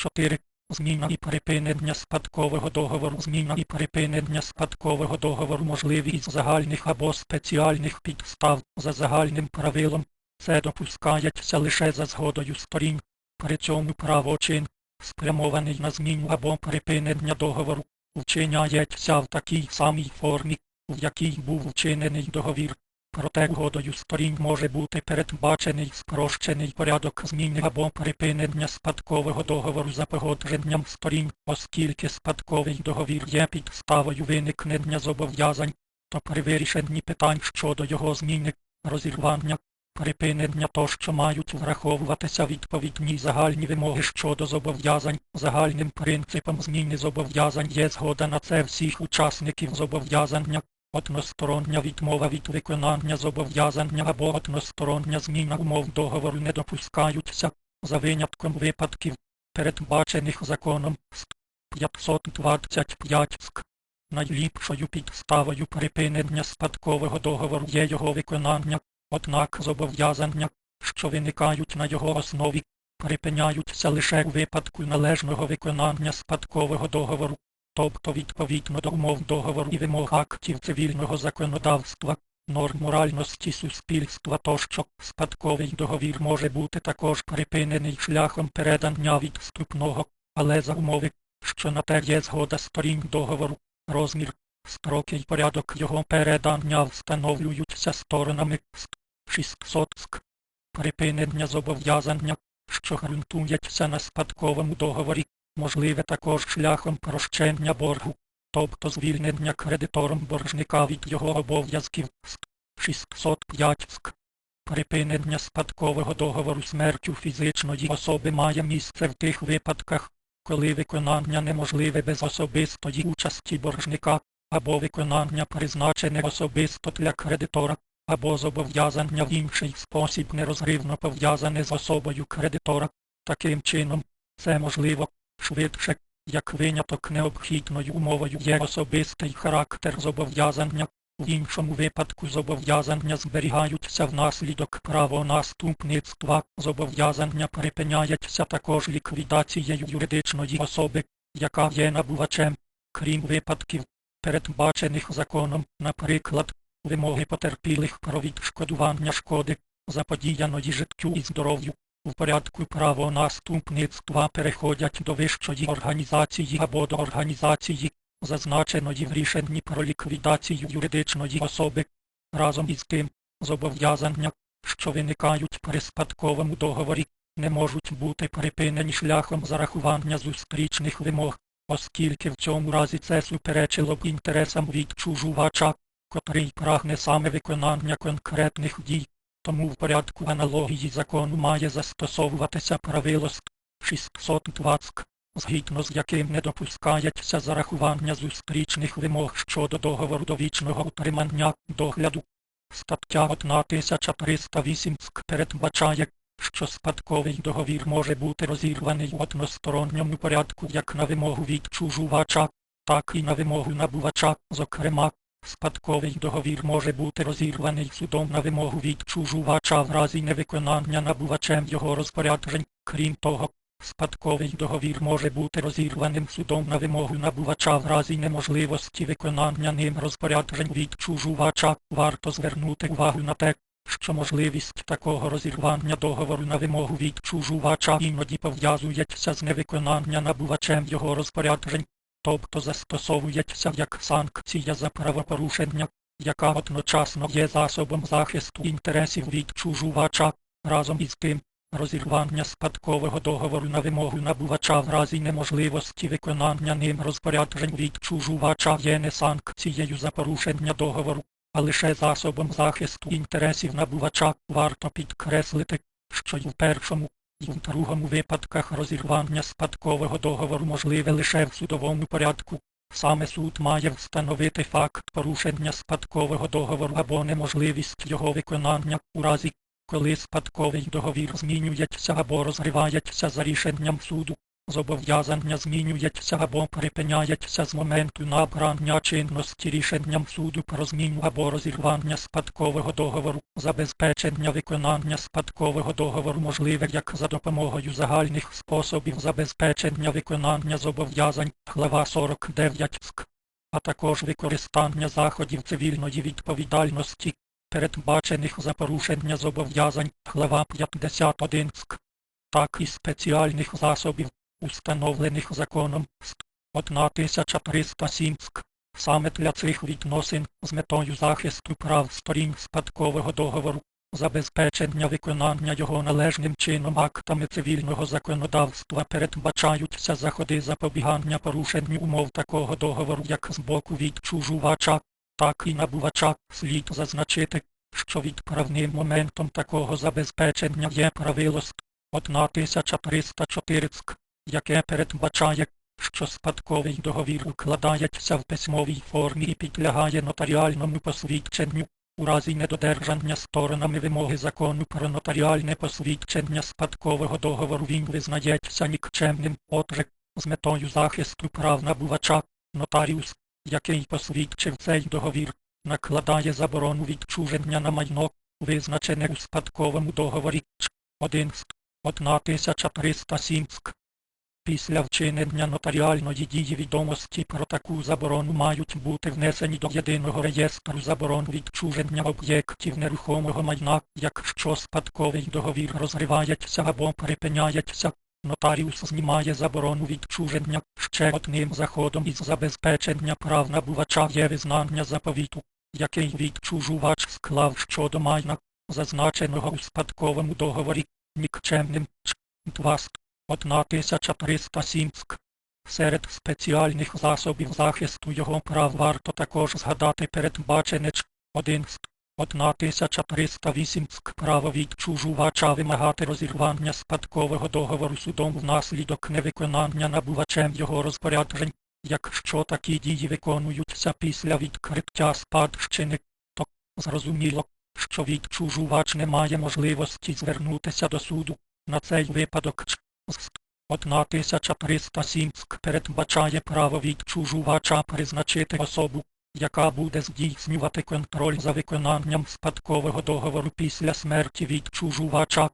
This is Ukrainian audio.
4. Зміна і припинення спадкового договору. Зміна і припинення спадкового договору можливі із загальних або спеціальних підстав за загальним правилом. Це допускається лише за згодою сторін. При цьому правочин, спрямований на зміну або припинення договору, вчиняється в такій самій формі, в якій був вчинений договір. Проте угодою сторін може бути передбачений спрощений порядок зміни або припинення спадкового договору за погодженням сторін, оскільки спадковий договір є підставою виникнення зобов'язань, то при вирішенні питань щодо його зміни, розірвання, припинення тощо мають враховуватися відповідні загальні вимоги щодо зобов'язань. Загальним принципом зміни зобов'язань є згода на це всіх учасників зобов'язання. Одностороння відмова від виконання зобов'язання або одностороння зміна умов договору не допускаються за винятком випадків, передбачених законом ст. 525 ск. Найліпшою підставою припинення спадкового договору є його виконання, однак зобов'язання, що виникають на його основі, припиняються лише у випадку належного виконання спадкового договору тобто відповідно до умов договору і вимог актів цивільного законодавства, норм моральності суспільства тощо спадковий договір може бути також припинений шляхом передання відступного, але за умови, що на те є згода сторін договору, розмір, строки й порядок його передання встановлюються сторонами ст. 600 ск. Припинення зобов'язання, що ґрунтується на спадковому договорі, можливе також шляхом прощення боргу, тобто звільнення кредитором боржника від його обов'язків ст. 605 ск. Припинення спадкового договору смертю фізичної особи має місце в тих випадках, коли виконання неможливе без особистої участі боржника, або виконання призначене особисто для кредитора, або зобов'язання в інший спосіб нерозривно пов'язане з особою кредитора. Таким чином, це можливо, швидше, як виняток необхідною умовою є особистий характер зобов'язання, в іншому випадку зобов'язання зберігаються внаслідок правонаступництва, зобов'язання припиняється також ліквідацією юридичної особи, яка є набувачем, крім випадків, передбачених законом, наприклад, вимоги потерпілих про відшкодування шкоди, заподіяної життю і здоров'ю, в порядку правонаступництва переходять до вищої організації або до організації, зазначеної в рішенні про ліквідацію юридичної особи. Разом із тим, зобов'язання, що виникають при спадковому договорі, не можуть бути припинені шляхом зарахування зустрічних вимог, оскільки в цьому разі це суперечило б інтересам відчужувача, котрий прагне саме виконання конкретних дій. Тому в порядку аналогії закону має застосовуватися правило ст. 620, згідно з яким не допускається зарахування зустрічних вимог щодо договору довічного утримання догляду. Стаття 1308 передбачає, що спадковий договір може бути розірваний в односторонньому порядку як на вимогу відчужувача, так і на вимогу набувача, зокрема, Спадковий договір може бути розірваний судом на вимогу відчужувача в разі невиконання набувачем його розпоряджень. Крім того, спадковий договір може бути розірваним судом на вимогу набувача в разі неможливості виконання ним розпоряджень відчужувача. Варто звернути увагу на те, що можливість такого розірвання договору на вимогу відчужувача іноді пов'язується з невиконання набувачем його розпоряджень тобто застосовується як санкція за правопорушення, яка одночасно є засобом захисту інтересів відчужувача, разом із тим, розірвання спадкового договору на вимогу набувача в разі неможливості виконання ним розпоряджень відчужувача є не санкцією за порушення договору, а лише засобом захисту інтересів набувача варто підкреслити, що й в першому в другому випадках розірвання спадкового договору можливе лише в судовому порядку. Саме суд має встановити факт порушення спадкового договору або неможливість його виконання у разі, коли спадковий договір змінюється або розривається за рішенням суду. Зобов'язання змінюється або припиняється з моменту набрання чинності рішенням суду про зміну або розірвання спадкового договору. Забезпечення виконання спадкового договору можливе як за допомогою загальних способів забезпечення виконання зобов'язань глава 49 СК, а також використання заходів цивільної відповідальності, передбачених за порушення зобов'язань глава 51 СК, так і спеціальних засобів, установлених законом ст. 1307 СК. Саме для цих відносин з метою захисту прав сторін спадкового договору, забезпечення виконання його належним чином актами цивільного законодавства передбачаються заходи запобігання порушенню умов такого договору як з боку відчужувача, так і набувача слід зазначити, що відправним моментом такого забезпечення є правило ст. 1304 СК, яке передбачає, що спадковий договір укладається в письмовій формі і підлягає нотаріальному посвідченню. У разі недодержання сторонами вимоги закону про нотаріальне посвідчення спадкового договору він визнається нікчемним, отже, з метою захисту прав набувача, нотаріус, який посвідчив цей договір, накладає заборону відчуження на майно, визначене у спадковому договорі Ч. 1 1307 СК. Після вчинення нотаріальної дії відомості про таку заборону мають бути внесені до єдиного реєстру заборон відчуження об'єктів нерухомого майна, якщо спадковий договір розривається або припиняється. Нотаріус знімає заборону відчуження ще одним заходом із забезпечення прав набувача є визнання заповіту, який відчужувач склав щодо майна, зазначеного у спадковому договорі, нікчемним Ч. 2 ст. 1307 СК. Серед спеціальних засобів захисту його прав варто також згадати передбачене Ч. 1 ст. 1308 СК. Право відчужувача вимагати розірвання спадкового договору судом внаслідок невиконання набувачем його розпоряджень. Якщо такі дії виконуються після відкриття спадщини, то зрозуміло, що відчужувач не має можливості звернутися до суду. На цей випадок 1307 СК передбачає право відчужувача призначити особу, яка буде здійснювати контроль за виконанням спадкового договору після смерті відчужувача.